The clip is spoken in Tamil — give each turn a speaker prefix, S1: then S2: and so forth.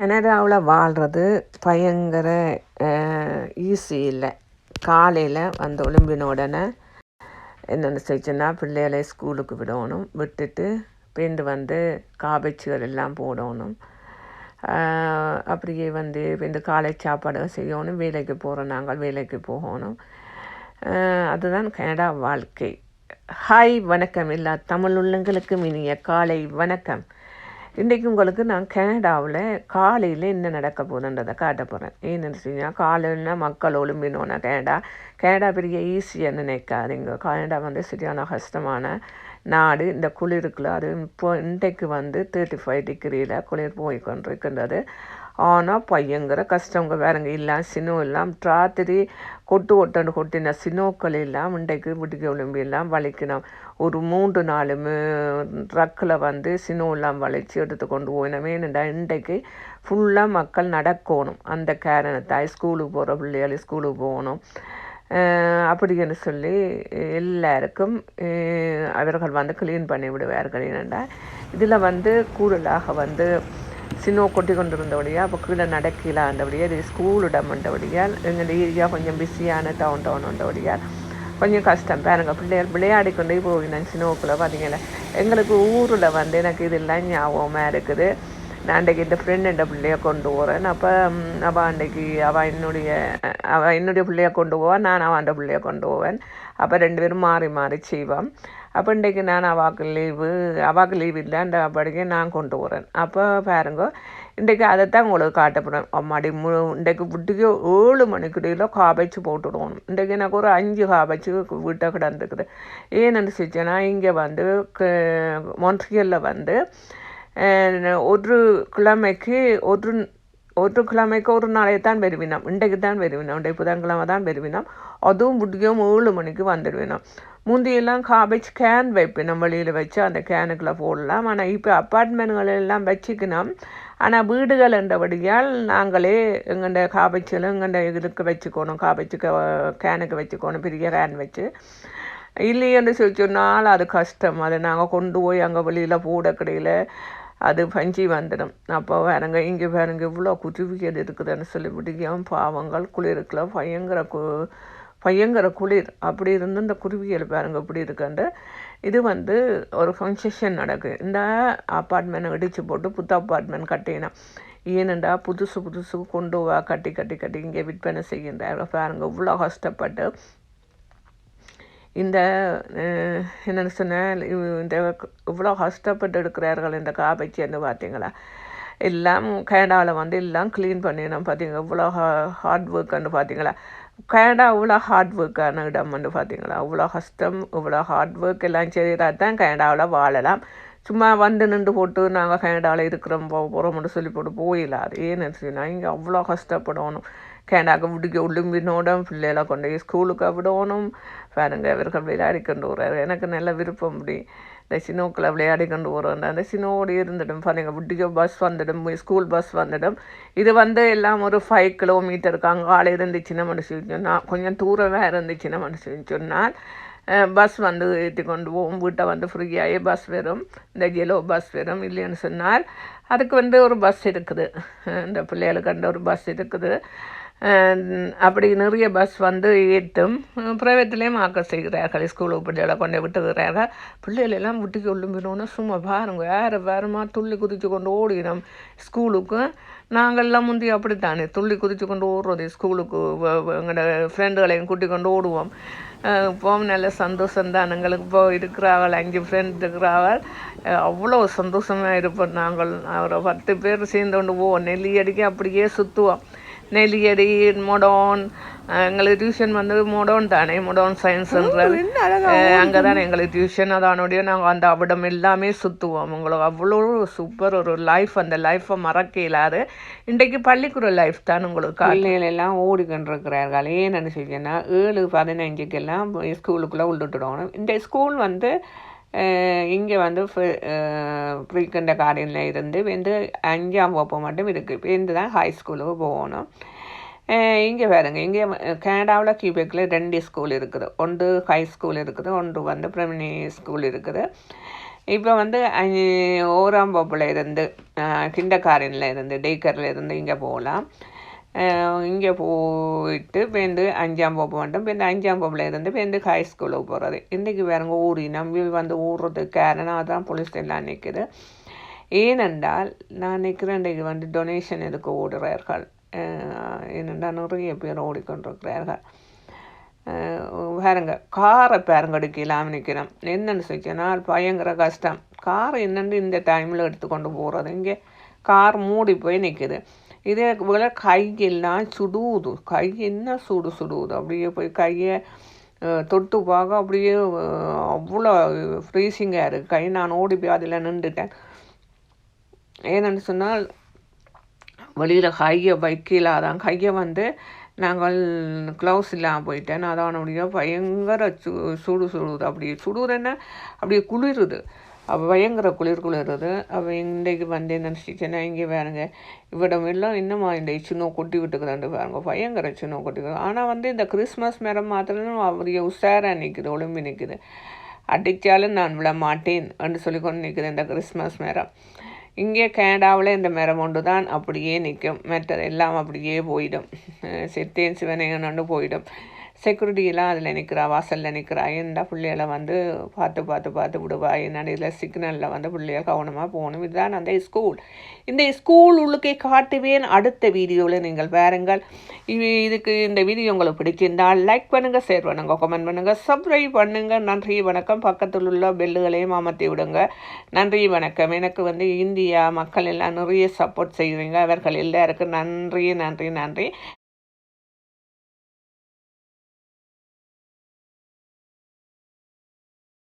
S1: கனடாவில் வாழ்கிறது பயங்கர ஈஸி இல்லை. காலையில் வந்து ஒலிம்பின உடனே என்னென்ன செய்யணும்னா பிள்ளைகளை ஸ்கூலுக்கு விடணும். விட்டுட்டு பேருந்து வந்து காபேஜுகள் எல்லாம் போடணும். அப்படியே வந்து இந்த காலை சாப்பாடு செய்யணும். வேலைக்கு போகிறோம் நாங்கள் வேலைக்கு போகணும். அதுதான் கனடா வாழ்க்கை. ஹாய் வணக்கம் எல்லா தமிழ் உள்ளங்களுக்கும் இனிய காலை வணக்கம். இன்றைக்கு உங்களுக்கு நான் கனடாவில் காலையில் என்ன நடக்க போகுதுன்றதை காட்ட போகிறேன் ஏன்னு சொன்னால் காலையில் மக்கள் ஒழும்பினோன்னா கனடா கனடா பெரிய ஈஸியாக நினைக்காதீங்க. கனடா வந்து சரியான கஷ்டமான நாடு. இந்த குளிருக்குள்ள அது இப்போ இன்றைக்கு வந்து தேர்ட்டி ஃபைவ் டிகிரியில் குளிர் போய் கொண்டிருக்கின்றது. ஆனால் பயங்கர கஷ்டங்க வேறங்க எல்லாம் சினோ எல்லாம் ராத்திரி கொட்டு ஒட்டண்டு கொட்டின சினோக்கள் எல்லாம் இன்றைக்கு விடுக்க ஒலிம்பி எல்லாம் வலிக்கணும். ஒரு மூன்று நாலு ட்ரக்கில் வந்து சினோ எல்லாம் வளைச்சி எடுத்து கொண்டு போயினமே இன்றைக்கு ஃபுல்லாக மக்கள் நடக்கணும். அந்த காரணத்தாய் ஸ்கூலுக்கு போகிற பிள்ளைகள் ஸ்கூலுக்கு போகணும். அப்படின்னு சொல்லி எல்லாருக்கும் அவர்கள் வந்து க்ளீன் பண்ணி விடுவார்கள். என்னென்னா இதில் வந்து கூடுதலாக வந்து சின்ன கொட்டி கொண்டிருந்தபடியா அப்போ கீழே நடக்கலாண்டபடியா இது ஸ்கூல் இடம்ன்றபடியால் எங்கள் ஏரியா கொஞ்சம் பிஸியான டவுன் டவுன்ன்றபடியால் கொஞ்சம் கஷ்டம். பாருங்கள் பிள்ளைகள் விளையாடி கொண்டே போகினேன் சினோக்குள்ளே பார்த்தீங்களா எங்களுக்கு ஊரில் வந்து எனக்கு இதெல்லாம் ஞாபகமாக இருக்குது. நான் அன்றைக்கு இந்த ஃப்ரெண்ட் என்ற பிள்ளைய கொண்டு போகிறேன் அப்போ அவள் அன்றைக்கு அவள் என்னுடைய அவள் என்னுடைய பிள்ளைய கொண்டு போவான் நான் அவன் பிள்ளைய கொண்டு போவேன். அப்போ ரெண்டு பேரும் மாறி மாறி செய்வான் அப்போ இன்றைக்கு நான் அவாக்கு லீவு அவாக்கு லீவ் இல்லை படிக்க நான் கொண்டு போகிறேன் அப்போ பாருங்க இன்றைக்கு அதைத்தான் உங்களுக்கு காட்ட அம்மாடி மு இன்றைக்கு வீட்டுக்கு ஏழு மணிக்குடியில் காபேஜ் போட்டுவிடணும் இன்றைக்கு எனக்கு ஒரு அஞ்சு காபேஜ் வீட்டை கிடந்துக்குது ஏன்னு நினச்சிச்சேன்னா இங்கே வந்து மொன்ட்ரியலில் வந்து ஒரு கிழமைக்கு ஒரு ஒரு கிழமைக்கு ஒரு நாளை தான் வருவினோம் இன்றைக்கு தான் வருவினோம் இன்றைக்கு புதன்கிழமை தான் வருவினோம் அதுவும் விடியும் ஏழு மணிக்கு வந்துடுவினோம். முந்தியெல்லாம் காபேஜ் கேன் வைப்பினோம் வெளியில் வச்சு அந்த கேனுக்குள்ளே போடலாம். ஆனால் இப்போ அப்பார்ட்மெண்ட்களெல்லாம் வச்சுக்கணும். ஆனால் வீடுகள் என்றபடியால் நாங்களே எங்கள்ட காபேஜில் எங்கள்ட இதுக்கு வச்சுக்கணும். காபேஜுக்கு கேனுக்கு வச்சுக்கணும். பெரிய கேன் வச்சு. இல்லையென்று சொல்லி சொன்னால் அது கஷ்டம். அதை நாங்கள் கொண்டு போய் அங்கே வெளியில் போட கிடையில அது பஞ்சி வந்துடும். அப்போ வேறங்க இங்கே வேறங்க இவ்வளோ குருவிகள் இருக்குதுன்னு சொல்லி பிடிக்கும் பாவங்கள் குளிருக்குள்ள பயங்கர கு பயங்கர குளிர். அப்படி இருந்து இந்த குருவியல் பாருங்கள் இப்படி இருக்குண்டு இது வந்து ஒரு ஃபங்க்ஷன் நடக்குது இந்த அப்பார்ட்மெண்ட் இடித்து போட்டு புது அப்பார்ட்மெண்ட் கட்டினோம் ஏனண்டா புதுசு புதுசு கொண்டு வா கட்டி கட்டி கட்டி இங்கே விற்பனை செய்கின்றாங்க பாருங்க இவ்வளோ கஷ்டப்பட்டு இந்த என்னென்னு என்னன்னு சொன்னால் இந்த இவ்வளோ கஷ்டப்பட்டு எடுக்கிறார்கள் இந்த காபைச்சேர்ந்து பார்த்தீங்களா? எல்லாம் கனடாவில் வந்து எல்லாம் க்ளீன் பண்ணினோம் பார்த்தீங்க இவ்வளோ ஹார்ட் ஒர்க்குன்னு பார்த்தீங்களா? கனடா இவ்வளோ ஹார்ட் ஒர்க்கான இடம்னு பார்த்தீங்களா? அவ்வளோ கஷ்டம் இவ்வளோ ஹார்ட் ஒர்க் எல்லாம் செய்கிறா தான் கனடாவில் வாழலாம். சும்மா வந்து நின்று போட்டு நாங்கள் கனடாவில் இருக்கிறோம் போக போகிறோம்னு சொல்லி போட்டு போயிடலாது ஏன்னு சொன்னால் இங்கே அவ்வளோ கஷ்டப்படணும். கனடாக்கு விடுக்க ஒழும்பினோடும் பிள்ளைகளை கொண்டு போய் ஸ்கூலுக்கு விடணும். பாருங்க இவர்கள் விளையாடிக்கொண்டு வர்றாரு எனக்கு நல்ல விருப்பம் இப்படி இந்த சினோக்கில் விளையாடி கொண்டு போகிறோம் அந்த சினோடு இருந்துடும் பாருங்கள் விட்டியோ பஸ் வந்துடும் ஸ்கூல் பஸ் வந்துடும் இது வந்து எல்லாம் ஒரு ஃபைவ் கிலோமீட்டருக்கு அங்கால இருந்துச்சுன்னா மனுஷன் சொன்னால் கொஞ்சம் தூரமாக இருந்துச்சுன்னா மனுஷன் சொன்னால் பஸ் வந்து ஏற்றி கொண்டு போவோம் வீட்டை வந்து ஃப்ரீயாகி பஸ் வரும் இந்த ஜெலோ பஸ் வரும் இல்லைன்னு சொன்னால் அதுக்கு வந்து ஒரு பஸ் இருக்குது இந்த பிள்ளைகளுக்கு அந்த ஒரு பஸ் இருக்குது அப்படி நிறைய பஸ் வந்து ஏற்றும் ப்ரைவேட்லேயும் ஆக்க செய்கிறார்கள். ஸ்கூலுக்கு பிள்ளைகளை கொண்டு விட்டுக்கிறார்கள் பிள்ளைகள் எல்லாம் விட்டுக்கு ஒழும்பினோன்னு சும்மா பாருங்க. வேறு வேறுமா துள்ளி குதித்து கொண்டு ஓடினோம் ஸ்கூலுக்கு நாங்கள்லாம் முந்தி அப்படித்தானே. துள்ளி குதித்து கொண்டு ஓடுறது. ஸ்கூலுக்கு எங்களோட ஃப்ரெண்டுகளையும் கூட்டி கொண்டு ஓடுவோம். போவோம் நல்ல சந்தோஷம் தான். எங்களுக்கு இப்போ இருக்கிறார்கள் அஞ்சு ஃப்ரெண்ட் இருக்கிறார்கள். அவ்வளோ சந்தோஷமாக இருப்போம் நாங்கள். ஒரு பத்து பேர் சேர்ந்து கொண்டு போவோம். நெல்லி அடிக்க அப்படியே சுற்றுவோம் நெல்லியடி மொடோன் எங்களுக்கு டியூஷன் வந்து மொடோன் தானே மொடோன் சயின்ஸ்ன்றது அங்கே தானே எங்களுக்கு டியூஷன் அதானுடைய நாங்கள் அந்த அவிடம் எல்லாமே சுற்றுவோம் உங்களுக்கு அவ்வளோ சூப்பர் ஒரு லைஃப் அந்த லைஃப்பை மறக்க இயலாது. இன்றைக்கு பள்ளிக்கூட லைஃப் தான் உங்களுக்கு பிள்ளைகள் எல்லாம் ஓடிக்கொண்டிருக்கிறார்கள் ஏன்னு சொல்லினா ஏழு பதினஞ்சுக்கெல்லாம் ஸ்கூலுக்குள்ளே விட்டுட்டுடணும் இந்த ஸ்கூல் வந்து இங்கே வந்து ப்ரீ கண்ட கார்டனில் இருந்து வந்து அஞ்சாம் வகுப்பு மட்டும் இருக்குது இருந்து தான் ஹை ஸ்கூலுக்கு போகணும். இங்கே பாருங்க. இங்கே கனடாவில் கியூபெக்கில் ரெண்டு ஸ்கூல் இருக்குது. ஒன்று ஹை ஸ்கூல் இருக்குது. ஒன்று வந்து பிரமினி ஸ்கூல் இருக்குது. இப்போ வந்து ஓராம் வகுப்பில் இருந்து கிண்டக்காரனில் இருந்து டேக்கரில் இருந்து இங்கே போகலாம். இங்கே போயிட்டு பேருந்து அஞ்சாம் வகுப்பு மட்டும் பேருந்து அஞ்சாம் வகுப்புல இருந்து பேருந்து ஹை ஸ்கூலுக்கு போகிறது இன்றைக்கி வேறங்க ஊறி நம்பி வந்து ஊறுறதுக்கு காரணம் அதான் போலீஸ் எல்லாம் நிற்குது ஏனென்றால் நான் நிற்கிறேன் இன்றைக்கு வந்து டொனேஷன் இதுக்கு ஓடுறார்கள் ஏனென்றால் நிறைய பேர் ஓடிக்கொண்டிருக்கிறார்கள் அஹ் பாருங்க காரை பாருங்க எடுக்கலாம் நிற்கிறோம் என்னென்னு சொன்னால் பயங்கர கஷ்டம் கார் என்னென்னு இந்த டைமில் எடுத்துக்கொண்டு போகிறது இங்கே கார் மூடி போய் நிற்குது இதே போல் கையெல்லாம் சுடுவுது கை என்ன சுடு சுடுவுது அப்படியே போய் கையை தொட்டு பார்க்க அப்படியே அவ்வளோ ஃப்ரீசிங்காக இருக்குது கை நான் ஓடி போய் அதில் நின்றுட்டேன். ஏன்னு சொன்னால் வெளியில் கையை வைக்கல அதான் கையை வந்து நாங்கள் க்ளவுஸ் இல்லாமல் போயிட்டேன். அதான் அப்படியே பயங்கர சு சுடு சுடுது. அப்படி சுடுதுன்னா அப்படியே குளிருது. பயங்கர குளிர் குளிருது அவள் இன்றைக்கு வந்து நினச்சிச்சேன்னா இங்கே பாருங்க இவ்விடம் எல்லாம் இன்னும் இந்த சின்ன கொட்டி விட்டுக்கிறாண்டு பாருங்க பயங்கர சின்ன கொட்டிக்குது ஆனால் வந்து இந்த கிறிஸ்மஸ் மரம் மாத்திரம் அப்படியே உஷாராக நிற்குது ஒளிம்பி நிற்குது அடித்தாலும் நான் விட மாட்டேன் என்று சொல்லி கொண்டு நிற்குது இந்த கிறிஸ்மஸ் மரம் இங்கே கனடாவில் இந்த மரம் ஒன்று தான் அப்படியே நிற்கும். மற்ற எல்லாம் அப்படியே போயிடும். அஹ் செத்தேன் சிவனேகன்னு போயிடும். செக்யூரிட்டியெல்லாம் அதில் நிற்கிறா வாசலில் நிற்கிறா ஏன்டா பிள்ளைகளை வந்து பார்த்து பார்த்து பார்த்து விடுவா? நடையில் சிக்னலில் வந்து பிள்ளைய கவனமாக போகணும்? இதுதான் அந்த ஸ்கூல் இந்த ஸ்கூல் உள்ளுக்கே காட்டுவேன் அடுத்த வீடியோவில் நீங்கள் பாருங்கள். இதுக்கு இந்த வீடியோ உங்களுக்கு பிடிச்சிருந்தால் லைக் பண்ணுங்கள் ஷேர் பண்ணுங்கள் கமெண்ட் பண்ணுங்கள் சப்ஸ்கிரைப் பண்ணுங்கள் நன்றி வணக்கம். பக்கத்தில் உள்ள பெல்லுகளையும் அமர்த்தி விடுங்க. நன்றி வணக்கம். எனக்கு வந்து இந்தியா மக்கள் எல்லாம் நிறைய சப்போர்ட் செய்வீங்க. அவர்கள் எல்லாருக்கும் நன்றி நன்றி நன்றி.